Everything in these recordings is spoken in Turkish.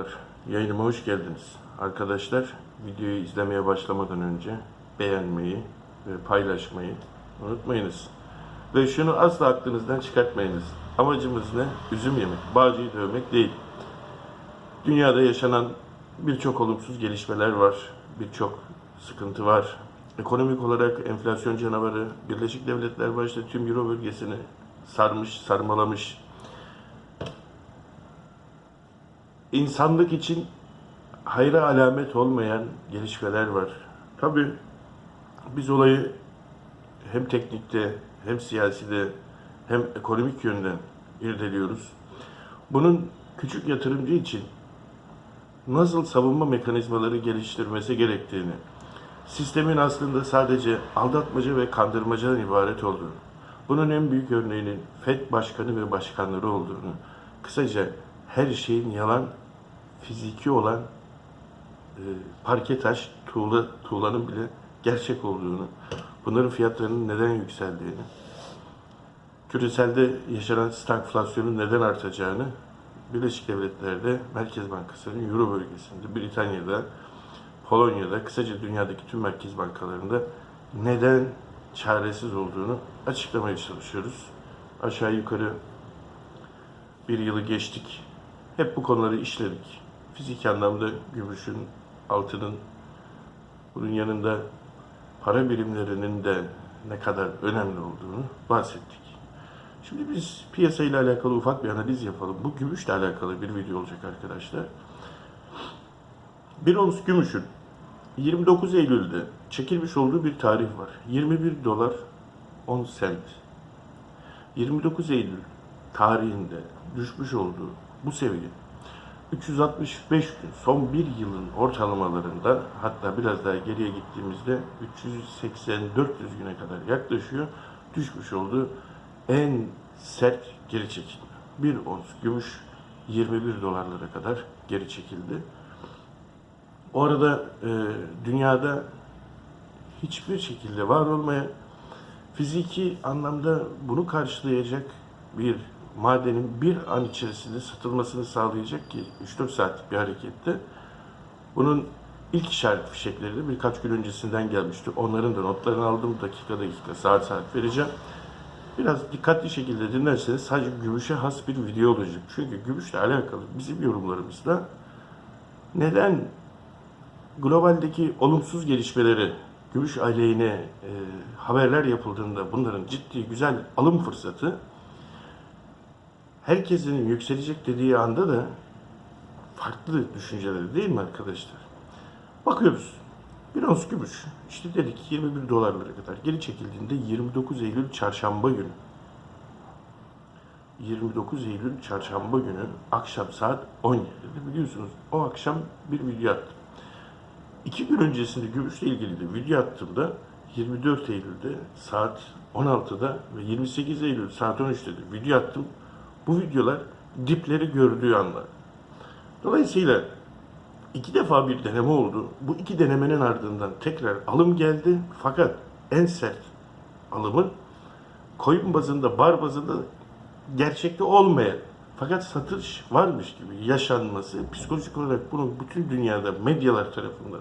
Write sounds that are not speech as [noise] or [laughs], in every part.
Merhabalar, yayınıma hoş geldiniz. Arkadaşlar, videoyu izlemeye başlamadan önce beğenmeyi ve paylaşmayı unutmayınız. Ve şunu asla aklınızdan çıkartmayınız. Amacımız ne? Üzüm yemek, bağcıyı dövmek değil. Dünyada yaşanan birçok olumsuz gelişmeler var, birçok sıkıntı var. Ekonomik olarak enflasyon canavarı Birleşik Devletler başta tüm Euro bölgesini sarmış, sarmalamış. İnsanlık için hayra alamet olmayan gelişmeler var. Tabii biz olayı hem teknikte hem siyaside hem ekonomik yönden irdeliyoruz. Bunun küçük yatırımcı için nasıl savunma mekanizmaları geliştirmesi gerektiğini, sistemin aslında sadece aldatmaca ve kandırmacadan ibaret olduğunu, bunun en büyük örneğinin FED başkanı ve başkanları olduğunu, kısaca her şeyin yalan, fiziki olan e, parke taş, tuğla, tuğlanın bile gerçek olduğunu, bunların fiyatlarının neden yükseldiğini, küreselde yaşanan stagflasyonun neden artacağını, Birleşik Devletler'de Merkez Bankası'nın Euro bölgesinde, Britanya'da, Polonya'da, kısaca dünyadaki tüm merkez bankalarında neden çaresiz olduğunu açıklamaya çalışıyoruz. Aşağı yukarı bir yılı geçtik. Hep bu konuları işledik. Fizik anlamda gümüşün, altının, bunun yanında para birimlerinin de ne kadar önemli olduğunu bahsettik. Şimdi biz piyasayla alakalı ufak bir analiz yapalım. Bu gümüşle alakalı bir video olacak arkadaşlar. Bir ons gümüşün 29 Eylül'de çekilmiş olduğu bir tarih var. 21 dolar 10 sent. 29 Eylül tarihinde düşmüş olduğu bu seviye 365 gün son bir yılın ortalamalarında hatta biraz daha geriye gittiğimizde 380-400 güne kadar yaklaşıyor. Düşmüş olduğu en sert geri çekilme. Bir ons gümüş 21 dolarlara kadar geri çekildi. O arada e, dünyada hiçbir şekilde var olmayan fiziki anlamda bunu karşılayacak bir madenin bir an içerisinde satılmasını sağlayacak ki 3-4 saatlik bir harekette bunun ilk işaret fişekleri de birkaç gün öncesinden gelmişti. Onların da notlarını aldım. Dakika dakika saat saat vereceğim. Biraz dikkatli şekilde dinlerseniz sadece gümüşe has bir video olacak. Çünkü gümüşle alakalı bizim yorumlarımızda neden globaldeki olumsuz gelişmeleri gümüş aleyhine e, haberler yapıldığında bunların ciddi güzel alım fırsatı herkesin yükselecek dediği anda da farklı düşünceleri değil mi arkadaşlar? Bakıyoruz. Bir ons gümüş. İşte dedik 21 dolarlara kadar geri çekildiğinde 29 Eylül çarşamba günü. 29 Eylül çarşamba günü akşam saat 17'de biliyorsunuz o akşam bir video attım. İki gün öncesinde gümüşle ilgili de video attığımda 24 Eylül'de saat 16'da ve 28 Eylül saat 13'te de video attım. Bu videolar dipleri gördüğü anlar. Dolayısıyla iki defa bir deneme oldu. Bu iki denemenin ardından tekrar alım geldi. Fakat en sert alımın koyun bazında, bar bazında gerçekte olmayan fakat satış varmış gibi yaşanması, psikolojik olarak bunun bütün dünyada medyalar tarafından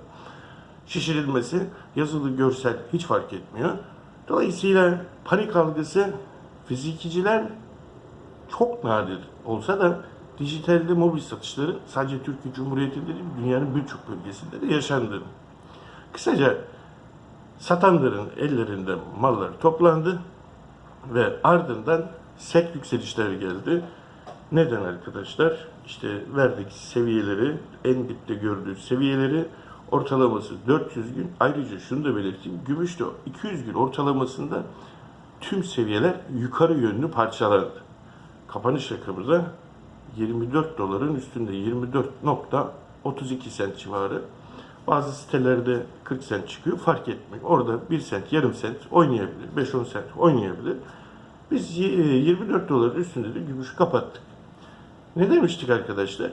şişirilmesi, yazılı, görsel hiç fark etmiyor. Dolayısıyla panik algısı fizikiciler çok nadir olsa da dijitalde mobil satışların sadece Türkiye Cumhuriyeti'nde değil, dünyanın birçok bölgesinde de yaşandığını. Kısaca satanların ellerinde mallar toplandı ve ardından sert yükselişler geldi. Neden arkadaşlar? İşte verdik seviyeleri, en dipte gördüğü seviyeleri ortalaması 400 gün. Ayrıca şunu da belirteyim. Gümüşte 200 gün ortalamasında tüm seviyeler yukarı yönlü parçalandı. Kapanış rakamı da 24 doların üstünde 24.32 sent civarı. Bazı sitelerde 40 sent çıkıyor fark etmiyor. Orada 1 sent, yarım sent oynayabilir, 5-10 sent oynayabilir. Biz 24 doların üstünde de gümüşü kapattık. Ne demiştik arkadaşlar?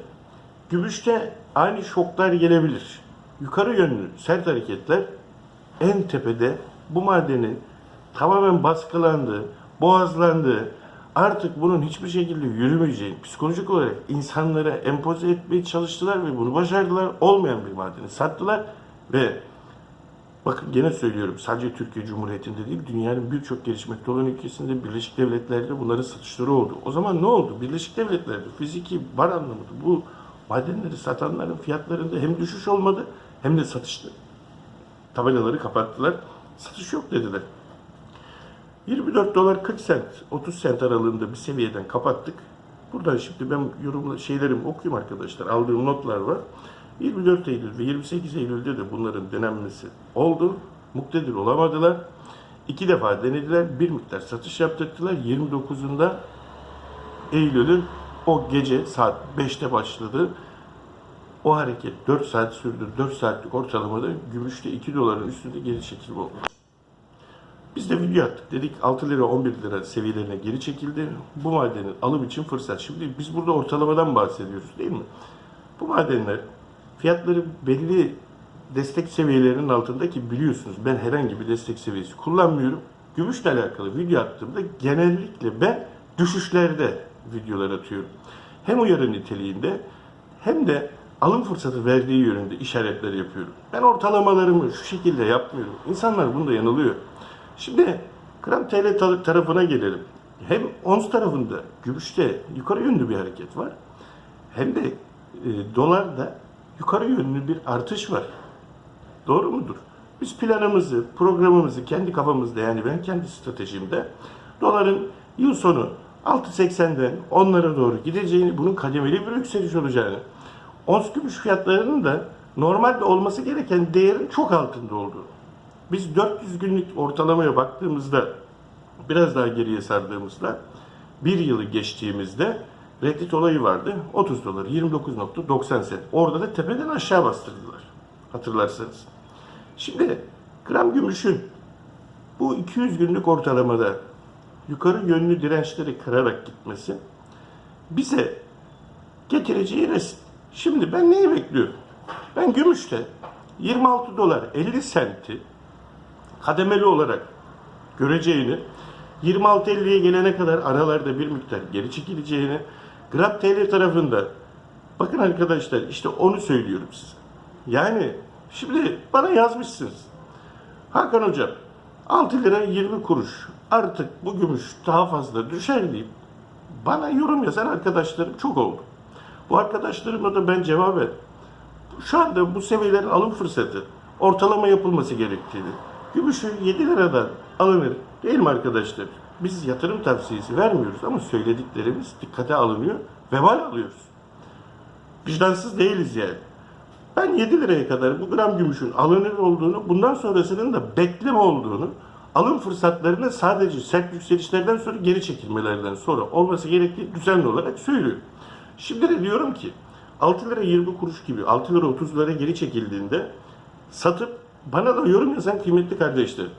Gümüşte aynı şoklar gelebilir. Yukarı yönlü sert hareketler en tepede bu madenin tamamen baskılandığı, boğazlandığı, artık bunun hiçbir şekilde yürümeyeceğini psikolojik olarak insanlara empoze etmeye çalıştılar ve bunu başardılar. Olmayan bir madeni sattılar ve bakın gene söylüyorum sadece Türkiye Cumhuriyeti'nde değil dünyanın birçok gelişmekte olan ülkesinde Birleşik Devletler'de bunların satışları oldu. O zaman ne oldu? Birleşik Devletler'de fiziki var anlamında bu madenleri satanların fiyatlarında hem düşüş olmadı hem de satıştı. Tabelaları kapattılar. Satış yok dediler. 24 dolar 40 sent, 30 sent aralığında bir seviyeden kapattık. Buradan şimdi ben yorumla şeylerimi okuyayım arkadaşlar. Aldığım notlar var. 24 Eylül ve 28 Eylül'de de bunların denenmesi oldu. Muktedir olamadılar. İki defa denediler. Bir miktar satış yaptırdılar. 29'unda Eylül'ün o gece saat 5'te başladı. O hareket 4 saat sürdü. 4 saatlik ortalamada gümüşte 2 doların üstünde geri çekilme oldu. Biz de video attık. Dedik 6 lira 11 lira seviyelerine geri çekildi. Bu madenin alım için fırsat. Şimdi biz burada ortalamadan bahsediyoruz değil mi? Bu madenler fiyatları belli destek seviyelerinin altında ki biliyorsunuz ben herhangi bir destek seviyesi kullanmıyorum. Gümüşle alakalı video attığımda genellikle ben düşüşlerde videolar atıyorum. Hem uyarı niteliğinde hem de alım fırsatı verdiği yönünde işaretler yapıyorum. Ben ortalamalarımı şu şekilde yapmıyorum. İnsanlar bunda yanılıyor. Şimdi gram TL tar- tarafına gelelim. Hem ons tarafında gümüşte yukarı yönlü bir hareket var. Hem de e, dolarda yukarı yönlü bir artış var. Doğru mudur? Biz planımızı, programımızı kendi kafamızda yani ben kendi stratejimde doların yıl sonu 6.80'den onlara doğru gideceğini, bunun kademeli bir yükseliş olacağını, ons gümüş fiyatlarının da normalde olması gereken değerin çok altında olduğunu. Biz 400 günlük ortalamaya baktığımızda, biraz daha geriye sardığımızda, bir yılı geçtiğimizde Reddit olayı vardı. 30 dolar, 29.90 sent. Orada da tepeden aşağı bastırdılar. Hatırlarsanız. Şimdi gram gümüşün bu 200 günlük ortalamada yukarı yönlü dirençleri kırarak gitmesi bize getireceği resim. Şimdi ben neyi bekliyorum? Ben gümüşte 26 dolar 50 senti kademeli olarak göreceğini, 26.50'ye gelene kadar aralarda bir miktar geri çekileceğini, Grab TL tarafında bakın arkadaşlar işte onu söylüyorum size. Yani şimdi bana yazmışsınız. Hakan Hocam 6 lira 20 kuruş artık bu gümüş daha fazla düşer deyip bana yorum yazan arkadaşlarım çok oldu. Bu arkadaşlarıma da ben cevap verdim şu anda bu seviyelerin alım fırsatı ortalama yapılması gerektiğini, gümüşü 7 liradan alınır değil mi arkadaşlar? Biz yatırım tavsiyesi vermiyoruz ama söylediklerimiz dikkate alınıyor, vebal alıyoruz. Vicdansız değiliz yani. Ben 7 liraya kadar bu gram gümüşün alınır olduğunu, bundan sonrasının da bekleme olduğunu, alım fırsatlarının sadece sert yükselişlerden sonra geri çekilmelerden sonra olması gerektiği düzenli olarak söylüyorum. Şimdi de diyorum ki 6 lira 20 kuruş gibi 6 lira 30 lira geri çekildiğinde satıp bana da yorum yazan kıymetli kardeşlerim.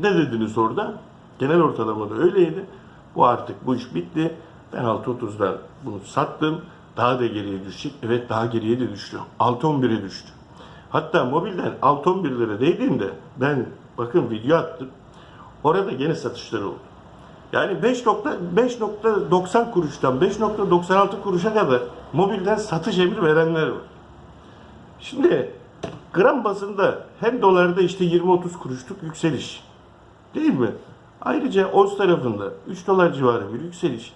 Ne dediniz orada? Genel ortalamada öyleydi. Bu artık bu iş bitti. Ben 6.30'dan bunu sattım. Daha da geriye düşecek. Evet daha geriye de düştü. 6.11'e düştü. Hatta mobilden 6.11 lira değdiğinde ben bakın video attım. Orada gene satışları oldu. Yani 5.5.90 kuruştan 5.96 kuruşa kadar mobilden satış emri verenler var. Şimdi gram bazında hem dolarda işte 20-30 kuruşluk yükseliş. Değil mi? Ayrıca ons tarafında 3 dolar civarı bir yükseliş.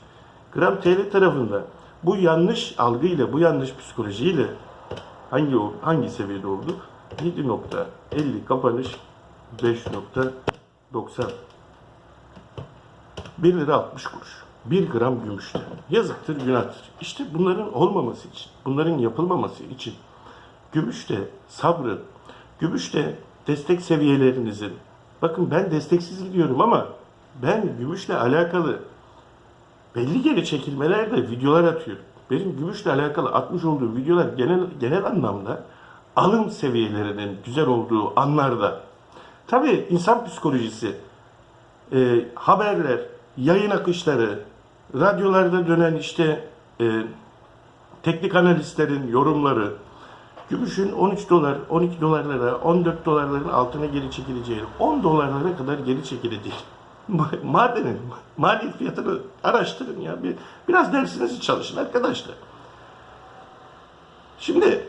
Gram TL tarafında bu yanlış algıyla, bu yanlış psikolojiyle hangi hangi seviyede oldu? 7.50 kapanış 5.90 1 lira 60 kuruş. 1 gram gümüşte. Yazıktır, günahtır. İşte bunların olmaması için, bunların yapılmaması için gümüşte sabrı, gümüşte destek seviyelerinizin, bakın ben desteksiz gidiyorum ama ben gümüşle alakalı belli geri çekilmelerde videolar atıyorum. Benim gümüşle alakalı atmış olduğum videolar genel, genel anlamda alım seviyelerinin güzel olduğu anlarda. Tabii insan psikolojisi, e, haberler, yayın akışları, radyolarda dönen işte e, teknik analistlerin yorumları, gümüşün 13 dolar, 12 dolarlara, 14 dolarların altına geri çekileceğini, 10 dolarlara kadar geri çekileceğini [laughs] Ma- Madenin maliyet fiyatını araştırın ya. Bir, biraz dersinizi çalışın arkadaşlar. Şimdi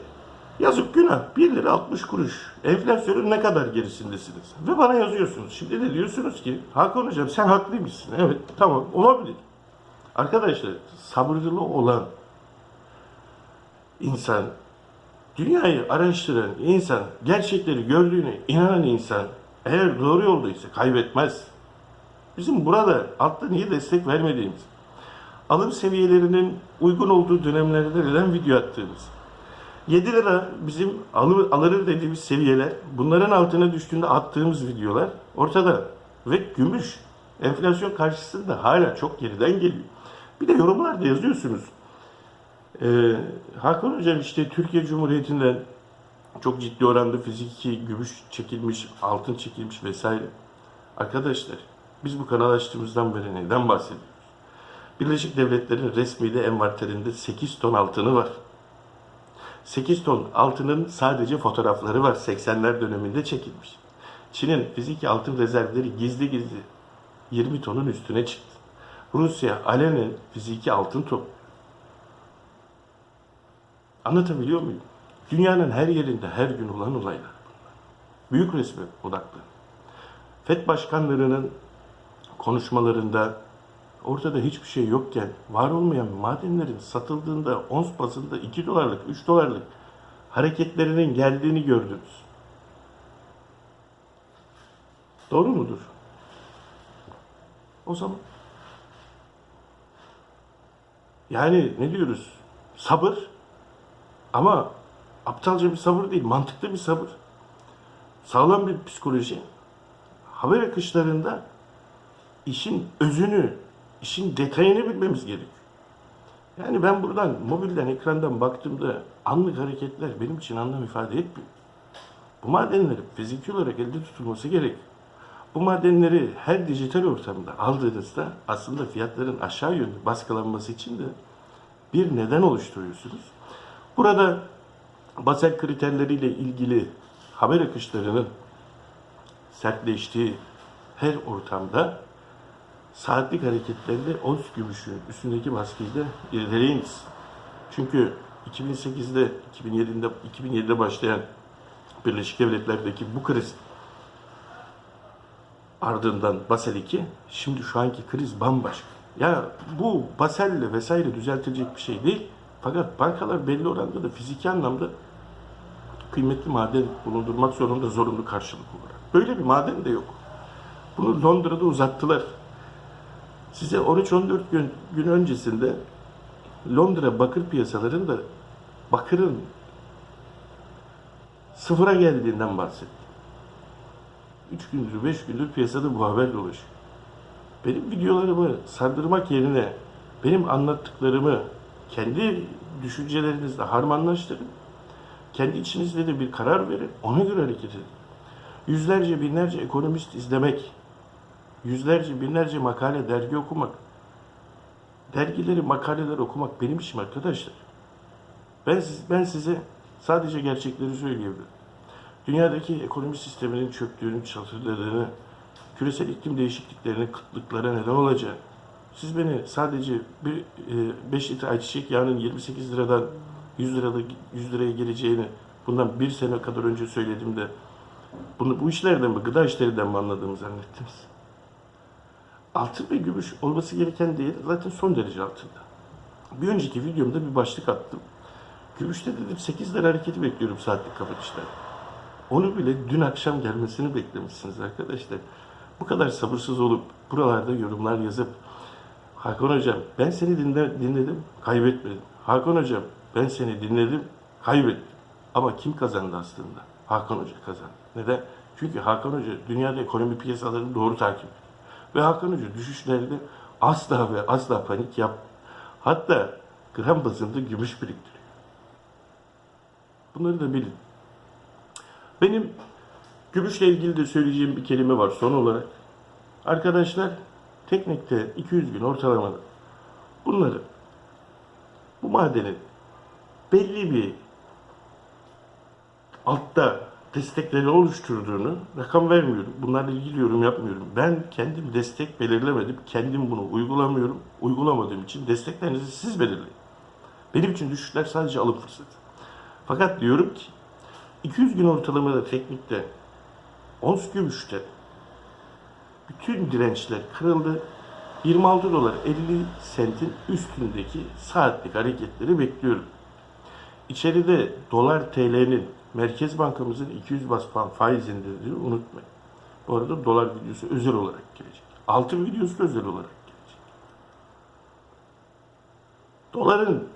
yazık günah 1 lira 60 kuruş. Enflasyonun ne kadar gerisindesiniz? Ve bana yazıyorsunuz. Şimdi de diyorsunuz ki Hakan hocam sen haklıymışsın. Evet tamam olabilir. Arkadaşlar sabırlı olan insan, dünyayı araştıran insan, gerçekleri gördüğüne inanan insan eğer doğru yoldaysa kaybetmez. Bizim burada altta niye destek vermediğimiz, alım seviyelerinin uygun olduğu dönemlerde neden video attığımız, 7 lira bizim alır, alırır dediğimiz seviyeler, bunların altına düştüğünde attığımız videolar ortada. Ve gümüş enflasyon karşısında hala çok geriden geliyor. Bir de yorumlarda yazıyorsunuz. Ee, Hakan Hocam işte Türkiye Cumhuriyeti'nden çok ciddi oranda fiziki gümüş çekilmiş, altın çekilmiş vesaire. Arkadaşlar biz bu kanal açtığımızdan beri neden bahsediyoruz? Birleşik Devletler'in resmi de envanterinde 8 ton altını var. 8 ton altının sadece fotoğrafları var. 80'ler döneminde çekilmiş. Çin'in fiziki altın rezervleri gizli gizli 20 tonun üstüne çıktı. Rusya alenen fiziki altın topluyor. Anlatabiliyor muyum? Dünyanın her yerinde her gün olan olaylar. Büyük resme odaklı. FED başkanlarının konuşmalarında ortada hiçbir şey yokken var olmayan madenlerin satıldığında ons bazında 2 dolarlık, 3 dolarlık hareketlerinin geldiğini gördünüz. Doğru mudur? O zaman yani ne diyoruz? Sabır ama aptalca bir sabır değil, mantıklı bir sabır. Sağlam bir psikoloji. Haber akışlarında işin özünü, işin detayını bilmemiz gerekiyor. Yani ben buradan, mobilden, ekrandan baktığımda anlık hareketler benim için anlam ifade etmiyor. Bu madenlerin fiziki olarak elde tutulması gerekiyor. Bu madenleri her dijital ortamda aldığınızda aslında fiyatların aşağı yönlü baskılanması için de bir neden oluşturuyorsunuz. Burada Basel kriterleriyle ilgili haber akışlarının sertleştiği her ortamda saatlik hareketlerde ons gümüşün üstündeki baskıyı da irdeleyiniz. Çünkü 2008'de, 2007'de, 2007'de başlayan Birleşik Devletler'deki bu kriz ardından Basel 2, şimdi şu anki kriz bambaşka. Ya bu Basel'le vesaire düzeltilecek bir şey değil. Fakat bankalar belli oranda da fiziki anlamda kıymetli maden bulundurmak zorunda zorunlu karşılık olarak. Böyle bir maden de yok. Bunu Londra'da uzattılar. Size 13-14 gün, gün öncesinde Londra bakır piyasalarında bakırın sıfıra geldiğinden bahsettim. 3 gündür, 5 gündür piyasada bu haber dolaşıyor. Benim videolarımı sardırmak yerine benim anlattıklarımı kendi düşüncelerinizle harmanlaştırın. Kendi içinizde de bir karar verin. Ona göre hareket edin. Yüzlerce, binlerce ekonomist izlemek, yüzlerce, binlerce makale, dergi okumak, dergileri, makaleler okumak benim işim arkadaşlar. Ben, siz, ben size sadece gerçekleri söyleyebilirim. Dünyadaki ekonomi sisteminin çöktüğünü, çatırdadığını, küresel iklim değişikliklerinin kıtlıklara neden olacağı, siz beni sadece bir 5 litre ayçiçek yağının 28 liradan 100 lirada 100 liraya geleceğini bundan bir sene kadar önce söylediğimde bunu bu işlerden mi, gıda işlerinden mi anladığımı zannettiniz? Altın ve gümüş olması gereken değer zaten son derece altında. Bir önceki videomda bir başlık attım. Gümüşte dedim 8 lira hareketi bekliyorum saatlik kapanışta. Onu bile dün akşam gelmesini beklemişsiniz arkadaşlar. Bu kadar sabırsız olup buralarda yorumlar yazıp Hakan Hocam ben seni dinle, dinledim, kaybetmedim. Hakan Hocam ben seni dinledim, kaybettim. Ama kim kazandı aslında? Hakan Hoca kazandı. Neden? Çünkü Hakan Hoca dünyada ekonomi piyasalarını doğru takip ediyor. Ve Hakan Hoca düşüşlerde asla ve asla panik yap. Hatta gram bazında gümüş biriktiriyor. Bunları da bilin. Benim gümüşle ilgili de söyleyeceğim bir kelime var son olarak. Arkadaşlar teknikte 200 gün ortalamada bunları bu madenin belli bir altta destekleri oluşturduğunu rakam vermiyorum. Bunlarla ilgili yorum yapmıyorum. Ben kendim destek belirlemedim. Kendim bunu uygulamıyorum. Uygulamadığım için desteklerinizi siz belirleyin. Benim için düşüşler sadece alım fırsatı. Fakat diyorum ki 200 gün ortalamada teknikte ons gümüşte bütün dirençler kırıldı. 26 dolar 50 sentin üstündeki saatlik hareketleri bekliyorum. İçeride dolar TL'nin Merkez Bankamızın 200 bas puan faiz indirdiğini unutmayın. Bu arada dolar videosu özel olarak gelecek. Altın videosu da özel olarak gelecek. Doların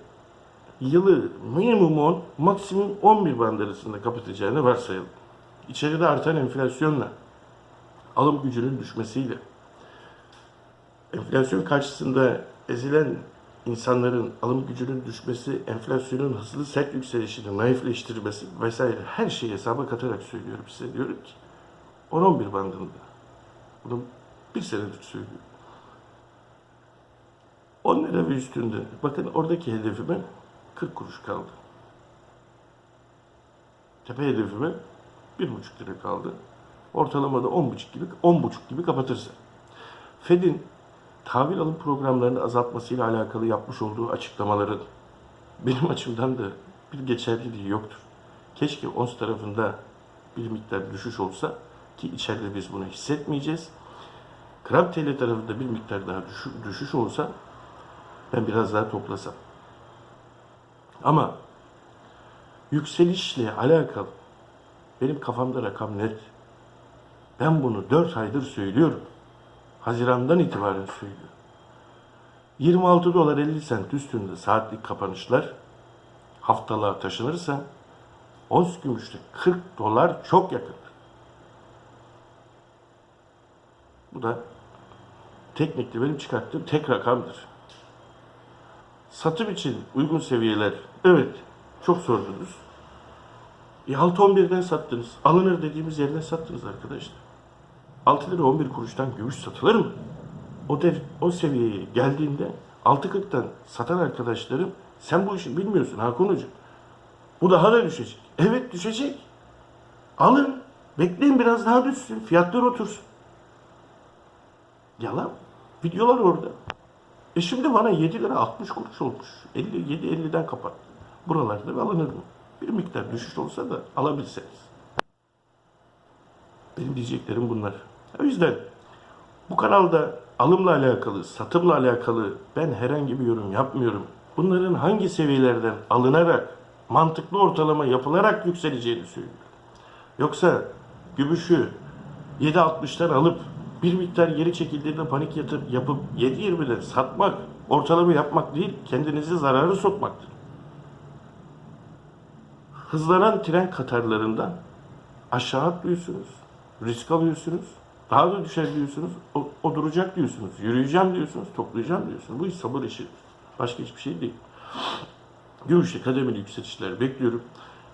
yılı minimum 10, maksimum 11 band arasında kapatacağını varsayalım. İçeride artan enflasyonla, alım gücünün düşmesiyle, enflasyon karşısında ezilen insanların alım gücünün düşmesi, enflasyonun hızlı sert yükselişini naifleştirmesi vesaire her şeyi hesaba katarak söylüyorum size diyorum ki 10-11 bandında. Bunu bir senedir söylüyorum. 10 lira ve üstünde. Bakın oradaki hedefime 40 kuruş kaldı. Tepe hedefime 1,5 lira kaldı. Ortalamada 10,5 gibi 10,5 gibi kapatırsa. Fed'in tahvil alım programlarını azaltmasıyla alakalı yapmış olduğu açıklamaların benim açımdan da bir geçerliliği yoktur. Keşke ons tarafında bir miktar düşüş olsa ki içeride biz bunu hissetmeyeceğiz. Kram TL tarafında bir miktar daha düşüş, düşüş olsa ben biraz daha toplasam. Ama yükselişle alakalı benim kafamda rakam net. Ben bunu 4 aydır söylüyorum. Haziran'dan itibaren söylüyorum. 26 dolar 50 sent üstünde saatlik kapanışlar haftalığa taşınırsa ons gümüşte 40 dolar çok yakındır. Bu da teknikte benim çıkarttığım tek rakamdır. Satım için uygun seviyeler evet çok sordunuz. E 6-11'den sattınız. Alınır dediğimiz yerden sattınız arkadaşlar. 6 lira 11 kuruştan gümüş satılır mı? O dev, o seviyeye geldiğinde 6.40'tan satan arkadaşlarım sen bu işi bilmiyorsun Hakan Hoca. Bu daha da düşecek. Evet düşecek. Alın. Bekleyin biraz daha düşsün. Fiyatlar otursun. Yalan. Videolar orada. E şimdi bana 7 lira 60 kuruş olmuş. 57 50'den kapattı. Buralarda alınır mı? Bir miktar düşüş olsa da alabilseniz. Benim diyeceklerim bunlar. O yüzden bu kanalda alımla alakalı, satımla alakalı ben herhangi bir yorum yapmıyorum. Bunların hangi seviyelerden alınarak, mantıklı ortalama yapılarak yükseleceğini söylüyorum. Yoksa gümüşü 7.60'tan alıp bir miktar geri çekildiğinde panik yatır, yapıp 7.20'de satmak, ortalama yapmak değil, kendinizi zararı sokmaktır. Hızlanan tren katarlarından aşağı atlıyorsunuz, risk alıyorsunuz, daha da düşer diyorsunuz, o, o duracak diyorsunuz, yürüyeceğim diyorsunuz, toplayacağım diyorsunuz. Bu iş sabır işi. Başka hiçbir şey değil. Gümüşte kademeli yükselişler bekliyorum.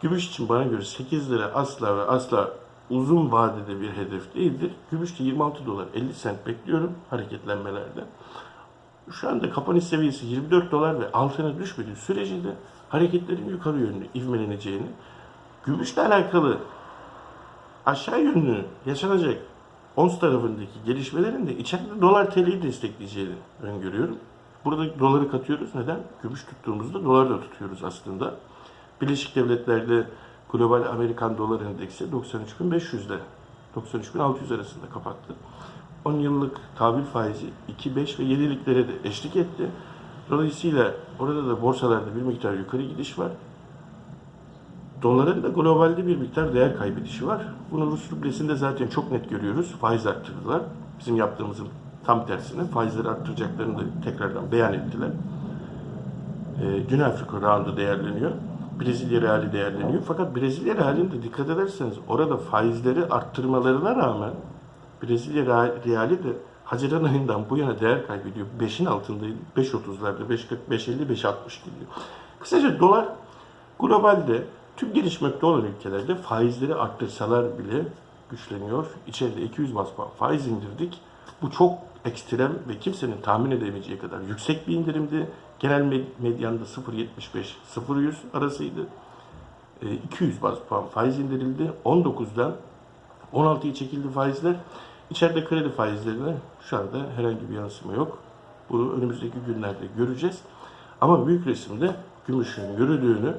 Gümüş için bana göre 8 lira asla ve asla uzun vadede bir hedef değildir. Gümüşte 26 dolar 50 sent bekliyorum hareketlenmelerde. Şu anda kapanış seviyesi 24 dolar ve altına düşmediği sürece de hareketlerin yukarı yönlü ivmeleneceğini, gümüşle alakalı aşağı yönlü yaşanacak ons tarafındaki gelişmelerin de içeride dolar TL'yi destekleyeceğini öngörüyorum. Burada doları katıyoruz. Neden? Gümüş tuttuğumuzda dolar da tutuyoruz aslında. Birleşik Devletler'de global Amerikan dolar endeksi 93.500'de 93.600 arasında kapattı. 10 yıllık tahvil faizi 2, 5 ve 7'liklere de eşlik etti. Dolayısıyla orada da borsalarda bir miktar yukarı gidiş var. Doların da globalde bir miktar değer kaybedişi var. Bunu Rus rublesinde zaten çok net görüyoruz. Faiz arttırdılar. Bizim yaptığımızın tam tersine faizleri arttıracaklarını da tekrardan beyan ettiler. Ee, Güney Afrika roundu değerleniyor. Brezilya reali değerleniyor. Fakat Brezilya realinde dikkat ederseniz orada faizleri arttırmalarına rağmen Brezilya reali de Haziran ayından bu yana değer kaybediyor. 5'in altındaydı. 5.30'larda, 5.40, 5.50, 5.60 gidiyor. Kısaca dolar globalde tüm gelişmekte olan ülkelerde faizleri arttırsalar bile güçleniyor. İçeride 200 bas puan faiz indirdik. Bu çok ekstrem ve kimsenin tahmin edemeyeceği kadar yüksek bir indirimdi. Genel med- medyanda 0.75-0.100 arasıydı. e, 200 baz puan faiz indirildi. 19'dan 16'ya çekildi faizler. İçeride kredi faizlerine şu anda herhangi bir yansıma yok. Bunu önümüzdeki günlerde göreceğiz. Ama büyük resimde gümüşün yürüdüğünü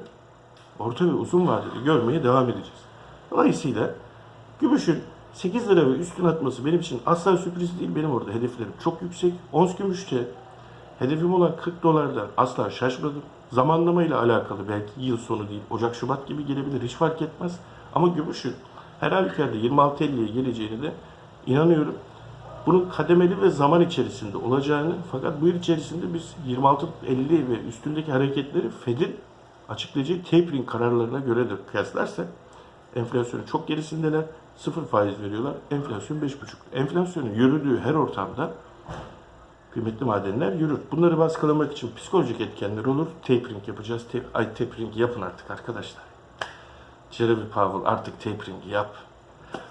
orta ve uzun vadede görmeye devam edeceğiz. Dolayısıyla gümüşün 8 lira ve üstün atması benim için asla sürpriz değil. Benim orada hedeflerim çok yüksek. Ons gümüşte hedefim olan 40 dolardan asla şaşmadım. Zamanlamayla alakalı belki yıl sonu değil, Ocak Şubat gibi gelebilir hiç fark etmez. Ama gümüşün her halükarda 26.50'ye geleceğini de inanıyorum. Bunun kademeli ve zaman içerisinde olacağını fakat bu yıl içerisinde biz 26.50 ve üstündeki hareketleri Fed'in açıklayacağı tapering kararlarına göre de kıyaslarsak enflasyonun çok gerisindeler. Sıfır faiz veriyorlar. Enflasyon 5,5. Enflasyonun yürüdüğü her ortamda kıymetli madenler yürür. Bunları baskılamak için psikolojik etkenler olur. Tapering yapacağız. Te- Ay tapering yapın artık arkadaşlar. Jeremy Powell artık tapering yap.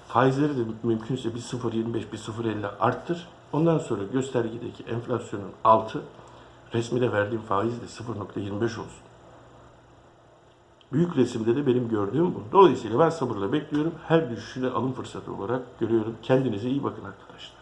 Faizleri de mümkünse bir 0.25, bir 0.50 arttır. Ondan sonra göstergedeki enflasyonun altı, resmide verdiğim faiz de 0.25 olsun. Büyük resimde de benim gördüğüm bu. Dolayısıyla ben sabırla bekliyorum. Her düşüşü de alım fırsatı olarak görüyorum. Kendinize iyi bakın arkadaşlar.